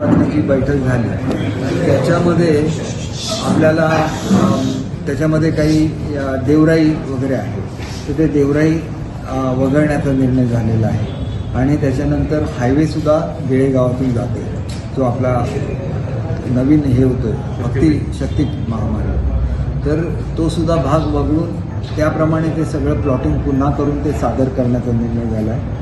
जी बैठक झाली. त्याच्यामध्ये आपल्याला त्याच्यामध्ये काही देवराई वगैरे आहे तर ते देवराई वगळण्याचा निर्णय झालेला आहे. आणि त्याच्यानंतर हायवेसुद्धा बेळेगावातून जाते. जो आपला नवीन हे होतो भक्ती शक्ती महामार्ग. तर तो सुद्धा भाग वगळून त्याप्रमाणे ते सगळं प्लॉटिंग पुन्हा करून ते सादर करण्याचा निर्णय झाला आहे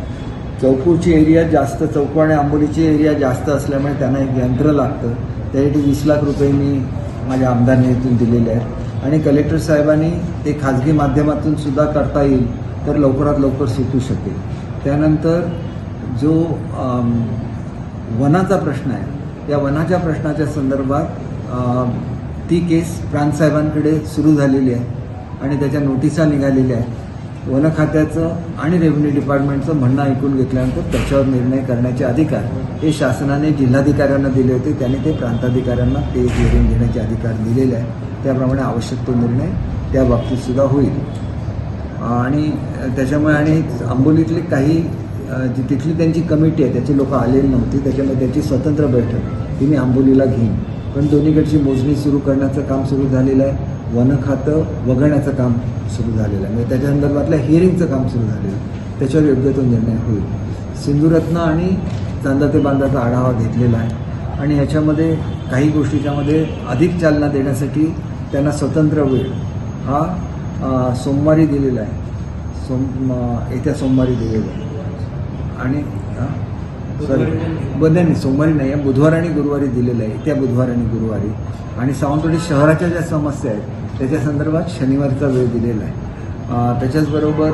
चौकूची एरिया जास्त चौकू आणि आंबोलीची एरिया जास्त असल्यामुळे त्यांना एक यंत्र लागतं. त्यासाठी वीस लाख रुपये मी माझ्या आमदार निधीतून दिलेले आहेत. आणि कलेक्टर साहेबांनी ते खाजगी माध्यमातून सुद्धा करता येईल तर लवकरात लवकर सुटू शकेल. त्यानंतर जो वनाचा प्रश्न आहे त्या वनाच्या प्रश्नाच्या संदर्भात ती केस प्रांतसाहेबांकडे सुरू झालेली आहे आणि त्याच्या नोटिसा निघालेल्या आहेत. वन खात्याचं आणि रेव्हेन्यू डिपार्टमेंटचं म्हणणं ऐकून घेतल्यानंतर त्याच्यावर निर्णय करण्याचे अधिकार हे शासनाने जिल्हाधिकाऱ्यांना दिले होते. त्यांनी ते प्रांताधिकाऱ्यांना ते निर्णय घेण्याचे अधिकार दिलेले आहे त्याप्रमाणे आवश्यक तो निर्णय त्या बाबतीतसुद्धा होईल. आणि त्याच्यामुळे आणि आंबोलीतली काही जी तिथली त्यांची कमिटी आहे त्याची लोकं आलेली नव्हती. त्याच्यामुळे त्याची स्वतंत्र बैठक ती मी आंबोलीला घेईन पण दोन्हीकडची मोजणी सुरू करण्याचं काम सुरू झालेलं आहे. वन खातं वगळण्याचं काम सुरू झालेलं आहे. म्हणजे त्याच्या संदर्भातल्या हिअरिंगचं काम सुरू झालेलं आहे. त्याच्यावर योग्य तो निर्णय होईल. सिंधुरत्न आणि चांदा ते बांधाचा आढावा घेतलेला आहे. आणि ह्याच्यामध्ये काही गोष्टीच्यामध्ये अधिक चालना देण्यासाठी त्यांना स्वतंत्र वेळ हा सोमवारी दिलेला आहे. सोम येत्या सोमवारी दिलेला आहे. आणि सॉरी. नाही सोमवारी नाही आहे बुधवार आणि गुरुवारी दिलेलं आहे. त्या बुधवार आणि गुरुवारी. आणि सावंतवाडी शहराच्या ज्या समस्या आहेत त्याच्या संदर्भात शनिवारचा वेळ दिलेला आहे. त्याच्याचबरोबर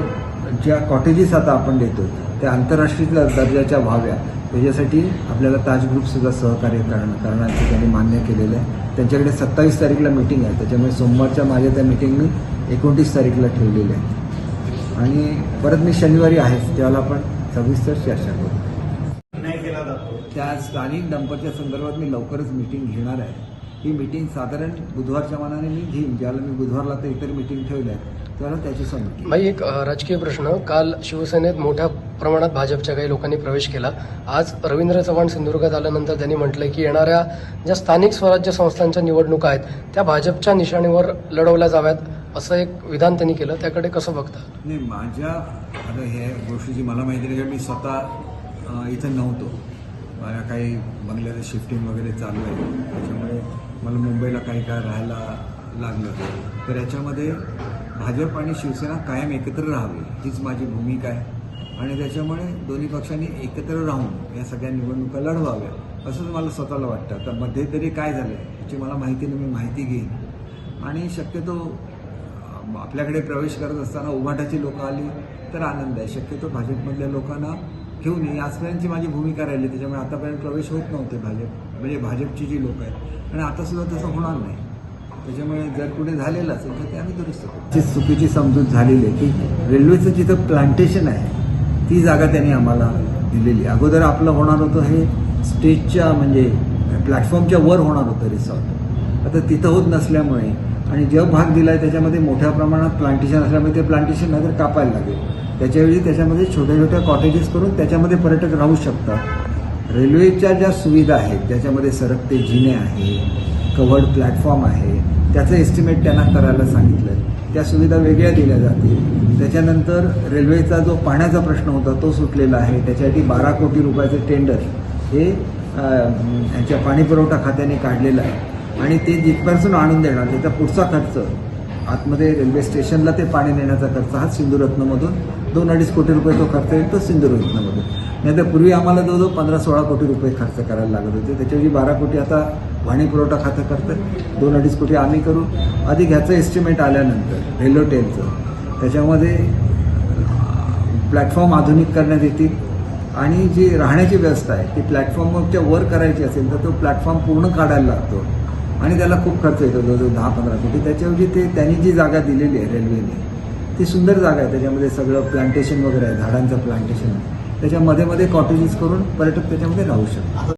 ज्या कॉटेजेस आता आपण देतो त्या आंतरराष्ट्रीय दर्जाच्या व्हाव्या त्याच्यासाठी आपल्याला ताज ग्रुपसुद्धा सहकार्य करणं करण्याचं त्यांनी मान्य केलेलं आहे. त्यांच्याकडे सत्तावीस तारीखला मीटिंग आहे. त्याच्यामुळे सोमवारच्या माझ्या त्या मीटिंग मी एकोणतीस तारीखला ठेवलेली आहे आणि परत मी शनिवारी आहेच त्यावेळेला आपण सविस्तर चर्चा करू. त्या स्थानिक डंपरच्या संदर्भात मी लवकरच मिटिंग घेणार आहे. ही मिटिंग साधारण बुधवारच्या मानाने मी घेईन ज्याला मी बुधवारला तर इतर मिटिंग ठेवल्या आहेत. त्याला त्याची समिती. भाई एक राजकीय प्रश्न. काल शिवसेनेत मोठ्या प्रमाणात भाजपच्या काही लोकांनी प्रवेश केला. आज रवींद्र चव्हाण सिंधुदुर्गात आल्यानंतर त्यांनी म्हटलंय की येणाऱ्या ज्या स्थानिक स्वराज्य संस्थांच्या निवडणुका आहेत त्या भाजपच्या निशाणीवर लढवल्या जाव्यात असं एक विधान त्यांनी केलं. त्याकडे कसं बघता? नाही माझ्या आता ह्या गोष्टीची मला माहिती नाही मी स्वतः इथं नव्हतो. माझ्या काही बंगल्याचं शिफ्टिंग वगैरे चालू आहे. त्याच्यामुळे मला मुंबईला काही काळ राहायला लागलं. तर याच्यामध्ये भाजप आणि शिवसेना कायम एकत्र राहावी हीच माझी भूमिका आहे. आणि त्याच्यामुळे दोन्ही पक्षांनी एकत्र राहून या सगळ्या निवडणुका लढवाव्या असंच मला स्वतःला वाटतं. तर मध्यंतरी काय झालं याची मला माहिती नाही मी माहिती घेईन. आणि शक्यतो आपल्याकडे प्रवेश करत असताना उभाटाची लोकं आली तर आनंद आहे. शक्यतो भाजपमधल्या लोकांना घेऊन ये आजपर्यंतची माझी भूमिका राहिली. त्याच्यामुळे आतापर्यंत प्रवेश होत नव्हते भाजप. म्हणजे भाजपची जी लोक आहेत. आणि आतासुद्धा तसं होणार नाही. त्याच्यामुळे जर कुठे झालेलं असेल तर ते आम्ही दुरुस्त करू. चुकीची समजूत झालेली आहे की रेल्वेचं जिथं प्लांटेशन आहे ती जागा त्यांनी आम्हाला दिलेली अगोदर आपलं होणार होतं हे स्टेजच्या म्हणजे प्लॅटफॉर्मच्या वर होणार होतं रिसॉर्ट आता तिथं होत नसल्यामुळे आणि जो भाग दिला आहे त्याच्यामध्ये मोठ्या प्रमाणात प्लांटेशन असल्यामुळे ते प्लांटेशन नंतर कापायला लागेल. त्याच्यावेळी त्याच्यामध्ये छोट्या छोट्या कॉटेजेस करून त्याच्यामध्ये पर्यटक राहू शकतात. रेल्वेच्या ज्या सुविधा आहेत त्याच्यामध्ये सरकते जिने आहे कव्हर्ड प्लॅटफॉर्म आहे त्याचं एस्टिमेट त्यांना करायला सांगितलं आहे त्या सुविधा वेगळ्या दिल्या जातील. त्याच्यानंतर रेल्वेचा जो पाण्याचा प्रश्न होता तो सुटलेला आहे. त्याच्यासाठी बारा कोटी रुपयाचं टेंडर हे यांच्या पाणीपुरवठा खात्याने काढलेलं आहे. आणि ते जिथपासून आणून देणार त्याचा पुढचा खर्च आतमध्ये रेल्वे स्टेशनला ते पाणी नेण्याचा खर्च हा सिंधुरत्नमधून दोन अडीच कोटी रुपये तो खर्च येईल तो सिंधुरत्नमधून. नाही तर पूर्वी आम्हाला जवळजवळ पंधरा सोळा कोटी रुपये खर्च करायला लागत होते. त्याच्याऐवजी बारा कोटी आता पाणी पुरवठा खातं करतं. दोन अडीच कोटी आम्ही करू. अधिक ह्याचं एस्टिमेट आल्यानंतर रेल्वे टेलचं त्याच्यामध्ये प्लॅटफॉर्म आधुनिक करण्यात येतील. आणि जी राहण्याची व्यवस्था आहे ती प्लॅटफॉर्मच्या वर करायची असेल तर तो प्लॅटफॉर्म पूर्ण काढायला लागतो. आणि त्याला खूप खर्च येतो जवळजवळ दहा पंधरा कोटी. त्याच्याऐवजी ते त्यांनी जी जागा दिलेली आहे रेल्वेने ती सुंदर जागा आहे. त्याच्यामध्ये सगळं प्लांटेशन वगैरे आहे झाडांचं प्लांटेशन आहे. मध्ये कॉटेजेस करून पर्यटक त्याच्यामध्ये राहू शकतात.